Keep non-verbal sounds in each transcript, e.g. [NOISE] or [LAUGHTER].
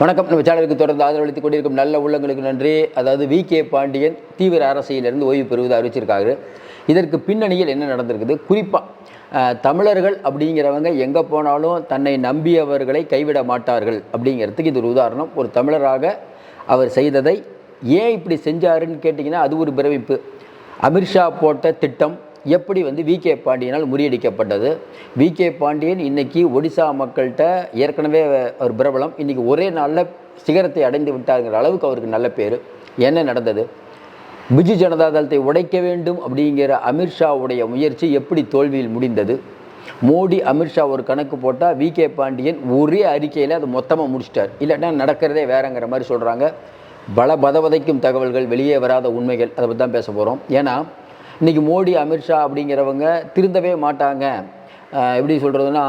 வணக்கம். நம்ம சேனலுக்கு தொடர்ந்து ஆதரவளித்துக் கொண்டிருக்கும் நல்ல உள்ளங்களுக்கு நன்றி. அதாவது வி. கே. பாண்டியன் தீவிர அரசியலிருந்து ஓய்வு பெறுவது அறிவிச்சிருக்காரு. இதற்கு பின்னணியில் என்ன நடந்திருக்குது? குறிப்பாக தமிழர்கள் அப்படிங்கிறவங்க எங்கே போனாலும் தன்னை நம்பியவர்களை கைவிட மாட்டார்கள் அப்படிங்கிறதுக்கு இது ஒரு உதாரணம். ஒரு தமிழராக அவர் செய்ததை ஏன் இப்படி செஞ்சாருன்னு கேட்டிங்கன்னா அது ஒரு பிரமிப்பு. அமித்ஷா போட்ட திட்டம் எப்படி வந்து வி கே பாண்டியனால் முறியடிக்கப்பட்டது? வி கே பாண்டியன் இன்னைக்கு ஒடிசா மக்கள்கிட்ட ஏற்கனவே ஒரு பிரபலம். இன்றைக்கி ஒரே நாளில் சிகரத்தை அடைந்து விட்டாருங்கிற அளவுக்கு அவருக்கு நல்ல பேர். என்ன நடந்தது? பிஜு ஜனதா தளத்தை உடைக்க வேண்டும் அப்படிங்கிற அமித்ஷாவுடைய முயற்சி எப்படி தோல்வியில் முடிந்தது? மோடி அமித்ஷா ஒரு கணக்கு போட்டால் வி கே பாண்டியன் ஒரே அறிக்கையில் அது மொத்தமாக முடிச்சிட்டார். இல்லைன்னா நடக்கிறதே வேறங்கிற மாதிரி சொல்கிறாங்க பல பதவதைக்கும் தகவல்கள் வெளியே வராத உண்மைகள் அதை பற்றி தான் பேச போகிறோம் ஏன்னா இன்றைக்கி மோடி அமித்ஷா அப்படிங்கிறவங்க திருந்தவே மாட்டாங்க. எப்படி சொல்கிறதுனா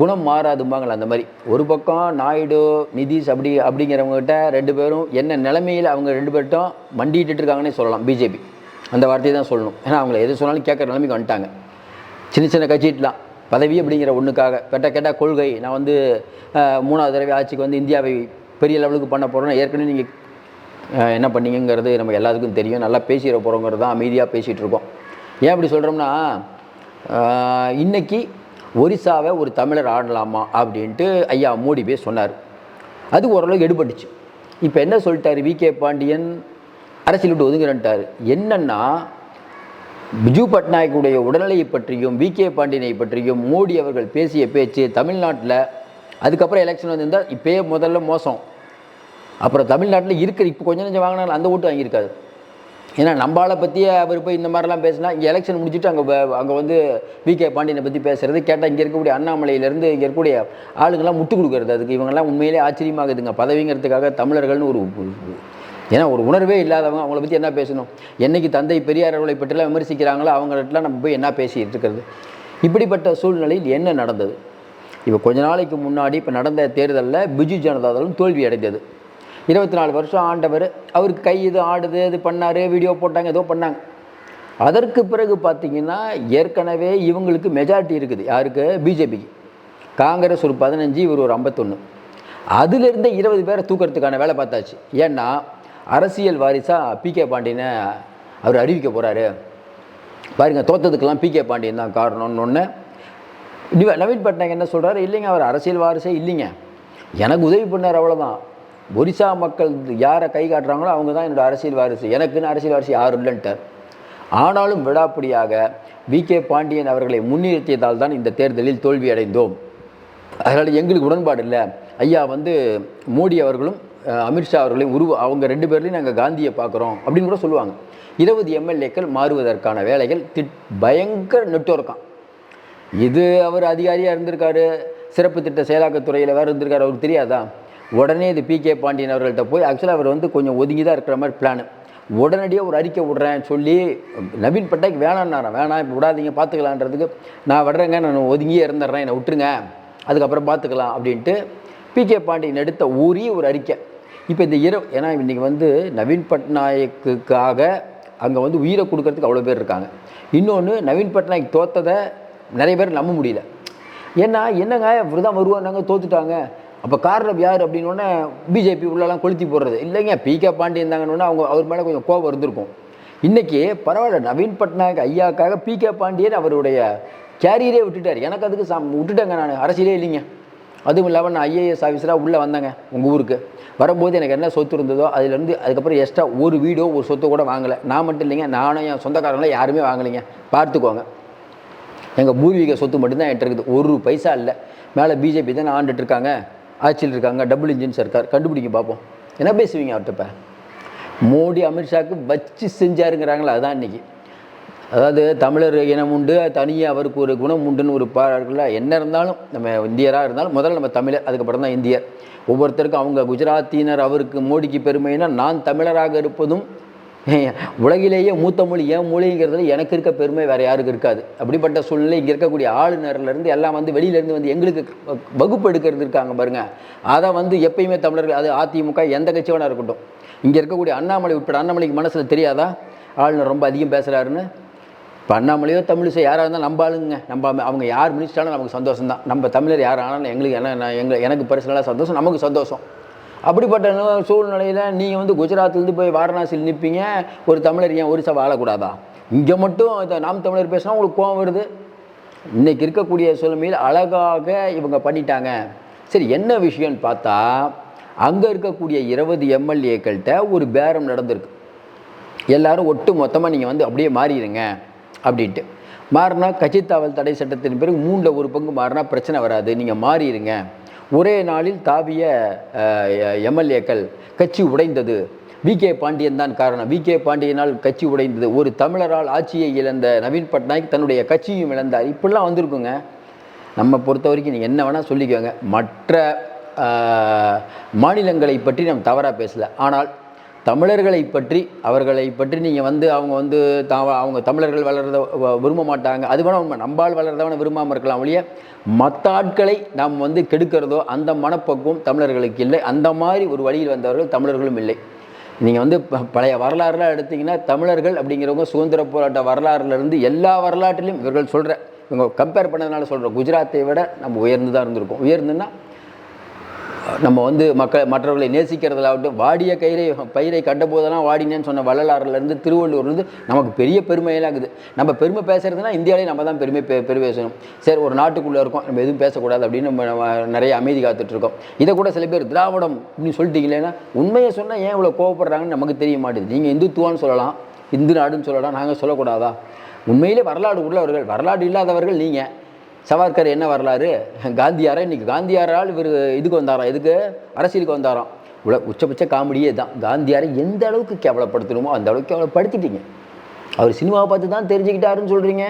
குணம் மாறாதும்பாங்களே அந்த மாதிரி. ஒரு பக்கம் நாயுடு நிதிஷ் அப்படி அப்படிங்கிறவங்ககிட்ட ரெண்டு பேரும் என்ன நிலைமையில் அவங்க ரெண்டு பேர்ட்டும் மண்டிட்டு இருக்காங்கன்னே சொல்லலாம் பிஜேபி. அந்த வார்த்தையை தான் சொல்லணும். ஏன்னா அவங்கள எது சொன்னாலும் கேட்குற நிலைமைக்கு வந்துட்டாங்க. சின்ன சின்ன கட்சிட்டுலாம் பதவி அப்படிங்கிற ஒன்றுக்காக கெட்ட கேட்டால் கொள்கை. நான் வந்து மூணாவது தடவை ஆட்சிக்கு வந்து இந்தியாவை பெரிய லெவலுக்கு பண்ண போகிறோம் ஏற்கனவே நீங்கள் என்ன பண்ணீங்கங்கிறது நம்ம எல்லாத்துக்கும் தெரியும். நல்லா பேசிட போகிறோங்கிறது தான் அமைதியாக பேசிகிட்டு இருக்கோம். ஏன் அப்படி சொல்கிறோம்னா இன்றைக்கி ஒரிசாவை ஒரு தமிழர் ஆடலாமா அப்படின்ட்டு ஐயா மோடி போய் சொன்னார். அது ஓரளவுக்கு எடுபட்டுச்சு. இப்போ என்ன சொல்லிட்டார்? வி கே பாண்டியன் அரசியல் விட்டு ஒதுங்குறன்ட்டார். என்னென்னா பிஜு பட்நாயக்குடைய உடல்நிலையை பற்றியும் வி கே பாண்டியனை பற்றியும் மோடி அவர்கள் பேசிய பேச்சு தமிழ்நாட்டில் அதுக்கப்புறம் எலெக்ஷன் வந்திருந்தால் இப்போயே முதல்ல மோசம். அப்புறம் தமிழ்நாட்டில் இருக்கிற இப்போ கொஞ்சம் கொஞ்சம் வாங்கினாலும் அந்த ஓட்டு வாங்கியிருக்காது ஏன்னா நம்மளை பற்றி அவர் போய் இந்த மாதிரிலாம் பேசினா இங்கே எலெக்ஷன் முடிச்சுட்டு அங்கே அங்கே வந்து வி கே பாண்டியனை பற்றி பேசுறது கேட்டால் இங்கே இருக்கக்கூடிய அண்ணாமலையிலேருந்து இங்கே இருக்கக்கூடிய ஆளுங்கள்லாம் முட்டு கொடுக்குறது. அதுக்கு இவங்கெல்லாம் உண்மையிலே ஆச்சரியமாகுதுங்க. பதவிங்கிறதுக்காக தமிழர்கள்னு ஒரு ஏன்னா ஒரு உணர்வே இல்லாதவங்க அவங்கள பற்றி என்ன பேசணும்? என்னைக்கு தந்தை பெரியார் அவர்களை பற்றிலாம் விமர்சிக்கிறாங்களோ அவங்கள்ட்டலாம் நம்ம போய் என்ன பேசிட்டு இருக்கிறது? இப்படிப்பட்ட சூழ்நிலையில் என்ன நடந்தது? இப்போ கொஞ்ச நாளைக்கு முன்னாடி இப்போ நடந்த தேர்தலில் பிஜு ஜனதா தளம் தோல்வி அடைந்தது. இருபத்தி நாலு வருஷம் ஆண்டவர் அவருக்கு கை இது ஆடுது இது பண்ணார் வீடியோ போட்டாங்க ஏதோ பண்ணாங்க. அதற்கு பிறகு பார்த்தீங்கன்னா ஏற்கனவே இவங்களுக்கு மெஜாரிட்டி இருக்குது. யாருக்கு? பிஜேபிக்கு காங்கிரஸ் ஒரு பதினஞ்சு இவர் ஒரு ஐம்பத்தொன்று அதிலிருந்து இருபது பேரை தூக்கிறதுக்கான வேலை பார்த்தாச்சு. ஏன்னா அரசியல் வாரிசாக பி கே பாண்டியனை அவர் அறிவிக்க போகிறாரு பாருங்கள் தோத்ததுக்கெல்லாம் பி கே பாண்டியன் தான் காரணம்னு ஒன்று நவீன் பட்நாயக் என்ன சொல்கிறாரு இல்லைங்க அவர் அரசியல் வாரிசே இல்லைங்க. எனக்கு உதவி பண்ணார் அவ்வளோதான் ஒரிசா மக்கள் யாரை கை காட்டுறாங்களோ அவங்க தான் என்னோடய அரசியல் வாரிசு. எனக்குன்னு அரசியல் வாரிசு யாரும் இல்லைன்ட்டார். ஆனாலும் விடாப்பிடியாக வி. கே. பாண்டியன் அவர்களை முன்னிறுத்தியதால் தான் இந்த தேர்தலில் தோல்வி அடைந்தோம் அதனால் எங்களுக்கு உடன்பாடு இல்லை. ஐயா வந்து மோடி அவர்களும் அமித்ஷா அவர்களையும் உருவ அவங்க ரெண்டு பேர்லையும் நாங்கள் காந்தியை பார்க்குறோம் அப்படின்னு கூட சொல்லுவாங்க. இருபது எம்எல்ஏக்கள் மாறுவதற்கான வேலைகள் திட் பயங்கர நெட்வொர்க்காம் இது அவர் அதிகாரியாக இருந்திருக்காரு. சிறப்பு திட்ட செயலாக்கத்துறையில் வேறு இருந்திருக்காரு. அவருக்கு தெரியாதா? உடனே இது பி கே பாண்டியன் அவர்கள்ட்ட போய் ஆக்சுவலாக அவர் வந்து கொஞ்சம் ஒதுங்கி தான் இருக்கிற மாதிரி பிளான் உடனடியாக ஒரு அறிக்கை விடுறேன் சொல்லி நவீன் பட்டாய்க்கு வேணான்னாரன் வேணாம் இப்போ விடாதீங்க பார்த்துக்கலான்றதுக்கு நான் விடுறேங்க நான் ஒதுங்கியே இருந்துடுறேன் என்னை விட்டுருங்க. அதுக்கப்புறம் பார்த்துக்கலாம் அப்படின்ட்டு பி கே பாண்டியன் எடுத்த ஊரே ஒரு அறிக்கை. இப்போ இந்த இரவு ஏன்னா இன்றைக்கி வந்து நவீன் பட்நாயக்குக்காக அங்கே வந்து உயிரை கொடுக்கறதுக்கு அவ்வளோ பேர் இருக்காங்க. இன்னொன்று நவீன் பட்நாயக் தோத்ததை நிறைய பேர் நம்ப முடியல. ஏன்னா என்னங்க இப்படி தான் வருவாங்க தோத்துட்டாங்க. அப்போ காரணம் யார் அப்படின்னோடனே பிஜேபி உள்ளெல்லாம் கொளுத்தி போடுறது. இல்லைங்க பி கே பாண்டியன் தாங்கன்னு அவங்க அவர் மேலே கொஞ்சம் கோபம் இருந்திருக்கும். இன்றைக்கி பரவாயில்ல நவீன் பட்நாயக் ஐயாக்காக பி கே பாண்டியன் அவருடைய கேரியரே விட்டுட்டார். எனக்கு அதுக்கு சம் விட்டுட்டேங்க நான். அரசியலே இல்லைங்க. அதுவும் இல்லாமல் நான் ஐஏஎஸ் ஆஃபீஸராக உள்ளே வந்தேங்க உங்கள் ஊருக்கு. வரும்போது எனக்கு என்ன சொத்து இருந்ததோ அதுலேருந்து அதுக்கப்புறம் எக்ஸ்ட்ரா ஒரு வீடோ ஒரு சொத்து கூட வாங்கலை. நான் மட்டும் இல்லைங்க நானும் என் சொந்தக்காரங்களும் யாருமே வாங்கலைங்க. பார்த்துக்கோங்க. எங்கள் பூர்வீக சொத்து மட்டும்தான் என்கிட்ட இருக்குது. ஒரு பைசா இல்லை. மேலே பிஜேபி தானே ஆண்டுட்டு இருக்காங்க. ஆட்சியில் இருக்காங்க டபுள் இன்ஜின் சர்க்கார் கண்டுபிடிக்க பார்ப்போம் என்ன பேசுவீங்க அவர்கிட்ட இப்போ மோடி அமித்ஷாவுக்கு வச்சு செஞ்சாருங்கிறாங்களா அதுதான் இன்றைக்கி அதாவது தமிழர் இனம் உண்டு தனியாக அவருக்கு ஒரு குணம் உண்டுன்னு ஒரு பாடல்கள என்ன இருந்தாலும் நம்ம இந்தியராக இருந்தாலும் முதல்ல நம்ம தமிழர் அதுக்கப்புறம் தான் இந்தியர். ஒவ்வொருத்தருக்கும் அவங்க குஜராத்தினர் அவருக்கு மோடிக்கு பெருமைனா நான் தமிழராக இருப்பதும் [LAUGHS] உலகிலேயே மூத்த மொழி ஏன் மொழிங்கிறதுல எனக்கு இருக்க பெருமை வேறு யாருக்கு இருக்காது. அப்படிப்பட்ட சூழ்நிலை இங்கே இருக்கக்கூடிய ஆளுநர்லேருந்து எல்லாம் வந்து வெளியிலேருந்து வந்து எங்களுக்கு வகுப்பு எடுக்கிறது இருக்காங்க பாருங்கள் அதை வந்து எப்பயுமே தமிழர்கள் அது அதிமுக எந்த கட்சி வேணா இருக்கட்டும். இங்கே இருக்கக்கூடிய அண்ணாமலை உட்பட அண்ணாமலைக்கு மனசில் தெரியாதா? ஆளுநர் ரொம்ப அதிகம் பேசுகிறாருன்னு இப்போ அண்ணாமலையோ தமிழிசை யாராக இருந்தால் நம்ம ஆளுங்க. நம்ம அவங்க யார் மினிஸ்டாலும் நமக்கு சந்தோஷம் தான் நம்ம தமிழர் யார் ஆனாலும் எங்களுக்கு என்ன எங்களுக்கு எங்க எனக்கு பர்சனலாக சந்தோஷம் நமக்கு சந்தோஷம். அப்படிப்பட்ட சூழ்நிலையில் நீங்கள் வந்து குஜராத்லேருந்து போய் வாரணாசியில் நிற்பீங்க ஒரு தமிழர் ஏன் ஒரிசா வாழக்கூடாதா? இங்கே மட்டும் இதை நாம் தமிழர் பேசினா உங்களுக்கு கோவம் வருது. இன்றைக்கி இருக்கக்கூடிய சூழ்நிலையில் அழகாக இவங்க பண்ணிட்டாங்க. சரி என்ன விஷயம்னு பார்த்தா அங்கே இருக்கக்கூடிய இருபது எம்எல்ஏக்கள்கிட்ட ஒரு பேரம் நடந்திருக்கு. எல்லாரும் ஒட்டு மொத்தமாக நீங்கள் வந்து அப்படியே மாறிடுங்க அப்படின்ட்டு. மாறினா கட்சித்தாவல் தடை சட்டத்தின் பிறகு மூணில் ஒரு பங்கு மாறினா பிரச்சனை வராது. நீங்கள் மாறிடுங்க. ஒரே நாளில் தாவிய எம்எல்ஏக்கள் கட்சி உடைந்தது. வி. கே. பாண்டியன் தான் காரணம். வி. கே. பாண்டியனால் கட்சி உடைந்தது. ஒரு தமிழரால் ஆட்சியை இழந்த நவீன் பட்நாயக் தன்னுடைய கட்சியும் இழந்தார். இப்படிலாம் வந்திருக்குங்க. நம்ம பொறுத்த வரைக்கும் நீங்கள் என்ன வேணால் சொல்லிக்கோங்க. மற்ற மாநிலங்களை பற்றி நம்ம தவறாக பேசலை. ஆனால் தமிழர்களை பற்றி அவர்களை பற்றி நீங்கள் வந்து அவங்க வந்து தாவ அவங்க தமிழர்கள் வளர்றத வ- விரும்ப மாட்டாங்க. அது வேணால் உண்மை. நம்பால் வளர்றதவன விரும்பாமல் இருக்கலாம் ஒழிய மற்ற ஆட்களை நாம் வந்து கெடுக்கிறதோ அந்த மனப்பக்குவம் தமிழர்களுக்கு இல்லை. அந்த மாதிரி ஒரு வழியில் வந்தவர்கள் தமிழர்களும் இல்லை. நீங்கள் வந்து ப- பழைய வரலாறுலாம் எடுத்தீங்கன்னா தமிழர்கள் அப்படிங்கிறவங்க சுதந்திர போராட்ட வரலாறுலேருந்து எல்லா வரலாற்றிலையும் இவர்கள் சொல்கிற இவங்க கம்பேர் பண்ணதுனால சொல்கிறோம் குஜராத்தை விட நம்ம உயர்ந்து தான் இருந்திருக்கோம் உயர்ந்துன்னா நம்ம வந்து மக்கள் மற்றவர்களை நேசிக்கிறதுலாகட்டும் வாடிய கயிறை பயிரை கண்டபோதெல்லாம் வாடினேன்னு சொன்ன வள்ளலாறுலேருந்து திருவள்ளூர்லேருந்து நமக்கு பெரிய பெருமையெல்லாம் இருக்குது. நம்ம பெருமை பேசுறதுனா இந்தியாவிலே நம்ம தான் பெருமை பெ பெரு பேசணும். சரி ஒரு நாட்டுக்குள்ளே இருக்கோம் நம்ம எதுவும் பேசக்கூடாது அப்படின்னு நம்ம நிறைய அமைதி காத்துட்ருக்கோம் இதை கூட சில பேர் திராவிடம் அப்படின்னு சொல்லிட்டீங்களேன்னா உண்மையை சொன்னால் ஏன் இவ்வளோ கோவப்படுறாங்கன்னு நமக்கு தெரிய மாட்டேது நீங்கள் இந்துத்துவான்னு சொல்லலாம் இந்து நாடுன்னு சொல்லலாம் நாங்கள் சொல்லக்கூடாதா? உண்மையிலே வரலாறு உள்ளவர்கள் வரலாறு இல்லாதவர்கள் நீங்கள் சவார்கர் என்ன வரலாறு? காந்தியாரா? இன்றைக்கி காந்தியாரால் இவர் இதுக்கு வந்தாராம். இதுக்கு அரசியலுக்கு வந்தாராம். உல உச்சபட்ச காமெடியே தான் காந்தியாரை எந்த அளவுக்கு கேவலப்படுத்தணுமோ அந்த அளவுக்கு கேவலப்படுத்திட்டீங்க அவர் சினிமாவை பார்த்து தான் தெரிஞ்சுக்கிட்டாருன்னு சொல்கிறீங்க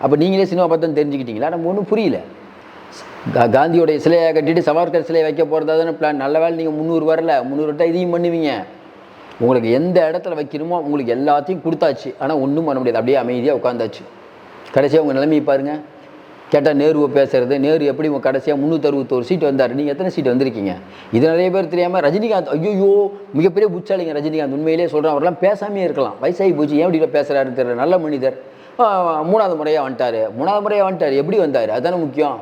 அப்போ நீங்களே சினிமா பார்த்து தான் தெரிஞ்சுக்கிட்டீங்களா? நம்ம ஒன்றும் புரியல. கா- காந்தியோடைய சிலையை கட்டிட்டு சவார்கர் சிலையை வைக்க போகிறதா தானே பிளான் நல்ல வேலை நீங்கள் முந்நூறு வரல. முந்நூறு விட்டா இதையும் பண்ணுவீங்க. உங்களுக்கு எந்த இடத்துல வைக்கணுமோ உங்களுக்கு எல்லாத்தையும் கொடுத்தாச்சு. ஆனால் ஒன்றும் பண்ண முடியாது. அப்படியே அமைதியாக உட்காந்தாச்சு கடைசியாக உங்கள் நிலைமையை பாருங்கள் கேட்டால் நேருவை பேசுறது நேரு எப்படி உங்கள் கடைசியாக முந்நூற்றறுபத்தோரு சீட் வந்தார்? நீங்கள் எத்தனை சீட் வந்திருக்கீங்க? இது நிறைய பேர் தெரியாமல் ரஜினிகாந்த் ஐயோ மிகப்பெரிய புச்சாளிங்க ரஜினிகாந்த். உண்மையிலே சொல்கிறேன் அவரெல்லாம் பேசாமே இருக்கலாம். வயசாகி போச்சு ஏன் இப்படி பேசுகிறாருன்னு தெரியல. நல்ல மனிதர். மூணாவது முறையாக வந்துட்டார். மூணாவது முறையாக வந்துட்டார். எப்படி வந்தார்? அதுதானே முக்கியம்.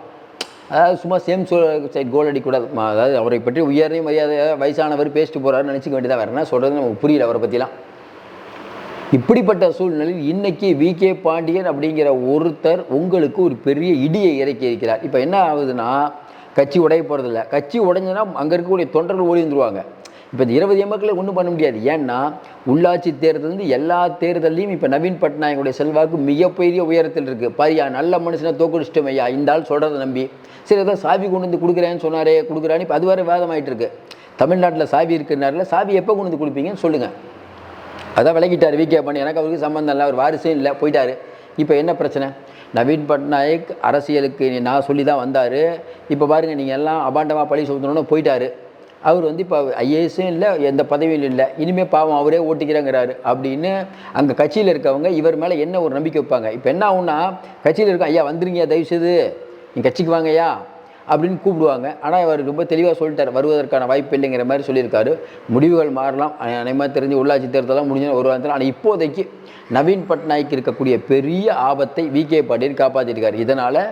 அதாவது சும்மா சேம் சைட் கோல் அடிக்கூடாது அதாவது அவரை பற்றி உயர்ந்த மரியாதை வயசானவர் பேசிட்டு போகிறாருன்னு நினச்சிக்க வேண்டியதாக வேறு என்ன சொல்கிறது நமக்கு புரியல அவரை பற்றிலாம் இப்படிப்பட்ட சூழ்நிலையில் இன்னைக்கு வி. கே. பாண்டியன் அப்படிங்கிற ஒருத்தர் உங்களுக்கு ஒரு பெரிய இடியை இறக்கி இருக்கிறார். இப்போ என்ன ஆகுதுன்னா கட்சி உடைய போகிறதில்ல கட்சி உடைஞ்சதுன்னா அங்கே இருக்கக்கூடிய தொண்டர்கள் ஓடி வந்துருவாங்க. இப்போ இந்த இருபது எம்எக்களை ஒன்றும் பண்ண முடியாது. ஏன்னா உள்ளாட்சி தேர்தல் வந்து எல்லா தேர்தல்லையும் இப்போ நவீன் பட்நாயக்குடைய செல்வாக்கு மிகப்பெரிய உயரத்தில் இருக்குது பாரியா நல்ல மனுஷனை தோக்கடிச்சிட்டோம் ஐயா இந்த ஆள் சொல்கிறத நம்பி. சரி ஏதோ சாவி கொண்டு வந்து கொடுக்குறேன்னு சொன்னாரே கொடுக்குறான்னு இப்போ அது வேறு வாதமாயிட்டு இருக்கு. தமிழ்நாட்டில் சாவி இருக்கிறனால சாவி எப்போ கொண்டு வந்து கொடுப்பீங்கன்னு சொல்லுங்கள் அதான் விளக்கிட்டார் விகே பண்ணி எனக்கு அவருக்கு சம்மந்தம் இல்லை அவர் வாரிசும் இல்லை போயிட்டார். இப்போ என்ன பிரச்சனை? நவீன் பட்நாயக் அரசியலுக்கு நான் சொல்லி தான் வந்தார். இப்போ பாருங்கள் நீங்கள் எல்லாம் அபாண்டமாக பழி சுமத்தணும்னு போயிட்டார். அவர் வந்து இப்போ ஐஏஎஸும் இல்லை எந்த பதவியும் இல்லை. இனிமேல் பாவம் அவரே ஓட்டிக்கிறேங்கிறாரு அப்படின்னு அங்கே கட்சியில் இருக்கவங்க இவர் மேலே என்ன ஒரு நம்பிக்கை வைப்பாங்க? இப்போ என்ன ஆகுன்னா கட்சியில் இருக்க ஐயா வந்துருங்க தயவுசெய்து. நீ கட்சிக்கு வாங்கய்யா. அப்படின்னு கூப்பிடுவாங்க. ஆனால் இவர் ரொம்ப தெளிவாக சொல்லிட்டார். வருவதற்கான வாய்ப்பு இல்லைங்கிற மாதிரி சொல்லியிருக்காரு. முடிவுகள் மாறலாம். அனைமாக தெரிஞ்சு உள்ளாட்சி தேர்தலாம் முடிஞ்ச ஒரு வாரத்தில். ஆனால் இப்போதைக்கு நவீன் பட்நாயக் இருக்கக்கூடிய பெரிய ஆபத்தை வி. கே. பாட்டீல் காப்பாற்றிருக்காரு இதனால்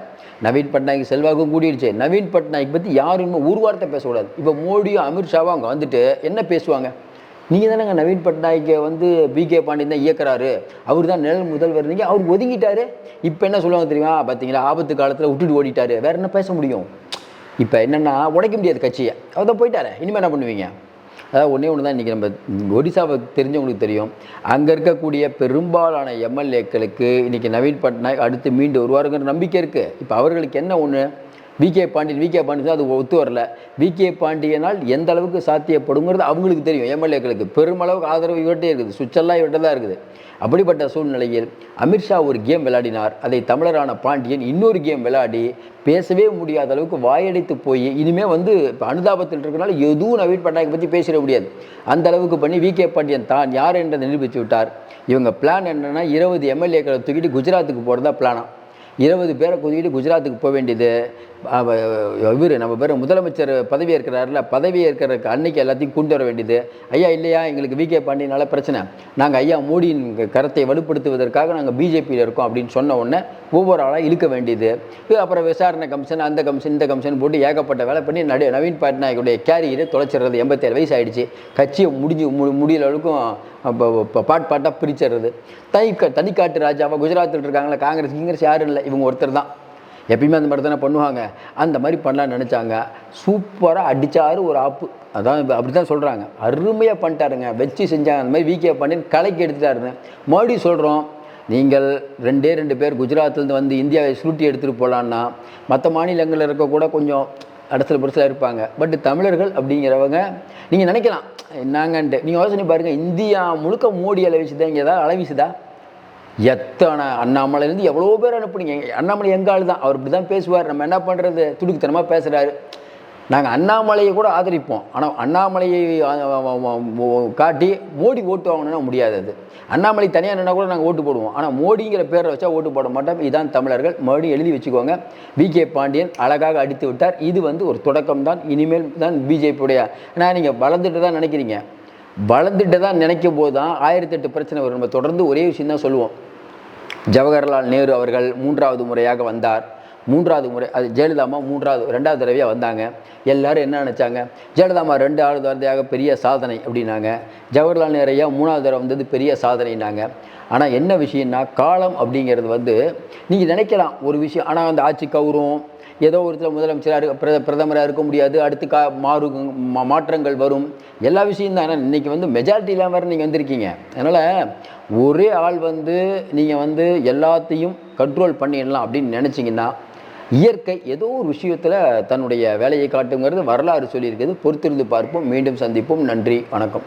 நவீன் பட்நாயக் செல்வாக்கும் கூடிடுச்சு நவீன் பட்நாயக் பற்றி யாருமே ஒரு வார்த்தை பேசக்கூடாது. இப்போ மோடியும் அமித்ஷாவும் அங்கே வந்துட்டு என்ன பேசுவாங்க? நீங்கள் தானேங்க நவீன் பட்நாயக்கை வந்து பி கே. பாண்டியன் தான் இயக்குறாரு. அவர் தான் நிழல் முதல்வர் நீங்கள் அவர் ஒதுங்கிட்டாரு. இப்போ என்ன சொல்லுவாங்க தெரியுமா? பார்த்தீங்களா ஆபத்து காலத்தில் விட்டுட்டு ஓடிட்டாரு. வேற என்ன பேச முடியும்? இப்போ என்னென்னா உடைக்க முடியாது கட்சியை. அவர் தான் போயிட்டாரு. இனிமேல் என்ன பண்ணுவீங்க? அதாவது ஒன்றே ஒன்று தான் இன்றைக்கி நம்ம ஒடிசாவை தெரிஞ்சவங்களுக்கு தெரியும். அங்கே இருக்கக்கூடிய பெரும்பாலான எம்எல்ஏக்களுக்கு இன்றைக்கி நவீன் பட்நாயக் அடுத்து மீண்டு வருவாருங்கிற நம்பிக்கை இருக்குது இப்போ அவர்களுக்கு என்ன ஒன்று V K Pandian V K Pandian அது ஒத்து வரல. வி கே பாண்டியனால் எந்த அளவுக்கு சாத்தியப்படுங்கிறது அவங்களுக்கு தெரியும். எம்எல்ஏக்களுக்கு பெருமளவுக்கு ஆதரவு இவர்கிட்டே இருக்குது. சுவிட்செல்லாம் இவர்கிட்ட தான் இருக்குது. அப்படிப்பட்ட சூழ்நிலையில் அமித்ஷா ஒரு கேம் விளையாடினார். அதை தமிழரான பாண்டியன் இன்னொரு கேம் விளையாடி பேசவே முடியாத அளவுக்கு வாயடைத்து போய் இனிமே வந்து இப்போ அனுதாபத்தில் இருக்கிறனால எதுவும் நவீன் பட்நாயக் பற்றி பேசிட முடியாது. அந்த அளவுக்கு பண்ணி வி கே பாண்டியன் தான் யார் என்றதை நிரூபித்து விட்டார். இவங்க பிளான் என்னென்னா இருபது எம்எல்ஏக்களை தூக்கிட்டு குஜராத்துக்கு போகிறதா பிளானா இருபது பேரை குதிக்கிட்டு குஜராத்துக்கு போக வேண்டியது இவர் நம்ம பேர் முதலமைச்சர் பதவி ஏற்கிறாருல பதவி ஏற்கிறதுக்கு அன்னைக்கு எல்லாத்தையும் கொண்டு வர வேண்டியது. ஐயா இல்லையா? எங்களுக்கு வி கே பாண்டியனால பிரச்சனை. நாங்கள் ஐயா மோடியின் கரத்தை வலுப்படுத்துவதற்காக நாங்கள் பிஜேபியில் இருக்கோம் அப்படின்னு சொன்ன உடனே ஒவ்வொரு ஆளாக இழுக்க வேண்டியது. அப்புறம் விசாரணை கமிஷன் அந்த கமிஷன் இந்த கமிஷன் போட்டு ஏகப்பட்ட வேலை பண்ணி நடு நவீன் பட்நாயக்குடைய கேரியரை தொலைச்சிடுறது எண்பத்தேழு வயசு ஆயிடுச்சு. கட்சியை முடிஞ்சு மு முடியல அளவுக்கும் அப்போ பாட் பாட்டாக பிரிச்சிடுறது. தனி தனிக்காட்டு ராஜாவாக குஜராத்தில் இருக்காங்களே காங்கிரஸ் கிங்கிரஸ் யாரும் இல்லை. இவங்க ஒருத்தர் தான். எப்பயுமே அந்த மாதிரி தானே பண்ணுவாங்க. அந்த மாதிரி பண்ணலாம்னு நினச்சாங்க. சூப்பராக அடித்தாரு ஒரு ஆப்பு. அதான் இப்போ அப்படி தான் சொல்கிறாங்க அருமையாக பண்ணிட்டாருங்க. வச்சு செஞ்சாங்க. அந்த மாதிரி வீக்கே பண்ணி கலைக்கு எடுத்துட்டாருன்னு மறுபடியும் சொல்கிறோம் நீங்கள் ரெண்டே ரெண்டு பேர் குஜராத்லேருந்து வந்து இந்தியாவை சுருட்டி எடுத்துகிட்டு போகலான்னா மற்ற மாநிலங்களில் இருக்க கூட கொஞ்சம் இடத்துல புரசில் இருப்பாங்க. பட் தமிழர்கள் அப்படிங்கிறவங்க நீங்கள் நினைக்கலாம். என்னங்கன்ட்டு. நீங்கள் யோசனை பாருங்கள் இந்தியா முழுக்க மோடி அலை இங்கே ஏதாவது அலை எத்தனை அண்ணாமலையிலேருந்து எவ்வளோ பேர் அனுப்புனீங்க. அண்ணாமலை எங்கள் ஆள் தான். அவர் இப்படி தான் பேசுவார். நம்ம என்ன பண்ணுறது துடுக்குத்தனமாக பேசுகிறாரு நாங்கள் அண்ணாமலையை கூட ஆதரிப்போம். ஆனால் அண்ணாமலையை காட்டி மோடி ஓட்டு வாங்கணும்னா முடியாது அது. அண்ணாமலை தனியாக நின்னா கூட நாங்கள் ஓட்டு போடுவோம். ஆனால் மோடிங்கிற பேரை வச்சா ஓட்டு போட மாட்டோம். இதுதான் தமிழர்கள். மறுபடியும் எழுதி வச்சுக்கோங்க. வி கே பாண்டியன் அழகாக அடித்து விட்டார். இது வந்து ஒரு தொடக்கம் தான். இனிமேல் தான் பிஜேபியுடைய ஏன்னா நீங்கள் வளர்ந்துட்டு தான் நினைக்கிறீங்க. வளர்ந்துட்டு தான் நினைக்கும் போது தான் ஆயிரத்தெட்டு பிரச்சனை வரும். நம்ம தொடர்ந்து ஒரே விஷயம் தான் சொல்லுவோம். ஜவஹர்லால் நேரு அவர்கள் மூன்றாவது முறையாக வந்தார். மூன்றாவது முறை அது ஜெயலலிதாமா மூன்றாவது ரெண்டாவது தடவையாக வந்தாங்க. எல்லாரும் என்ன நினச்சாங்க? ஜெயலலிதாமா ரெண்டு ஆறு தடவையாக பெரிய சாதனை அப்படின்னாங்க. ஜவஹர்லால் நேரு ஐயா மூணாவது தடவை வந்தது பெரிய சாதனைனாங்க ஆனால் என்ன விஷயம்னா காலம் அப்படிங்கிறது வந்து நீங்கள் நினைக்கலாம் ஒரு விஷயம் ஆனால் அந்த ஆட்சி கௌரவம் ஏதோ ஒருத்தர் முதலமைச்சராக இருக்க பிர பிரதமராக இருக்க முடியாது. அடுத்து கா மாறு மா- மாற்றங்கள் வரும். எல்லா விஷயம் தான் ஏன்னா இன்றைக்கி வந்து மெஜாரிட்டி இல்லாமல் வேறு நீங்கள் வந்திருக்கீங்க. அதனால் ஒரே ஆள் வந்து நீங்கள் வந்து எல்லாத்தையும் கண்ட்ரோல் பண்ணிடலாம் அப்படின்னு நினச்சிங்கன்னா இயற்கை ஏதோ ஒரு விஷயத்தில் தன்னுடைய வேலையை காட்டுங்கிறது வரலாறு சொல்லியிருக்குது பொறுத்திருந்து பார்ப்போம். மீண்டும் சந்திப்போம். நன்றி. வணக்கம்.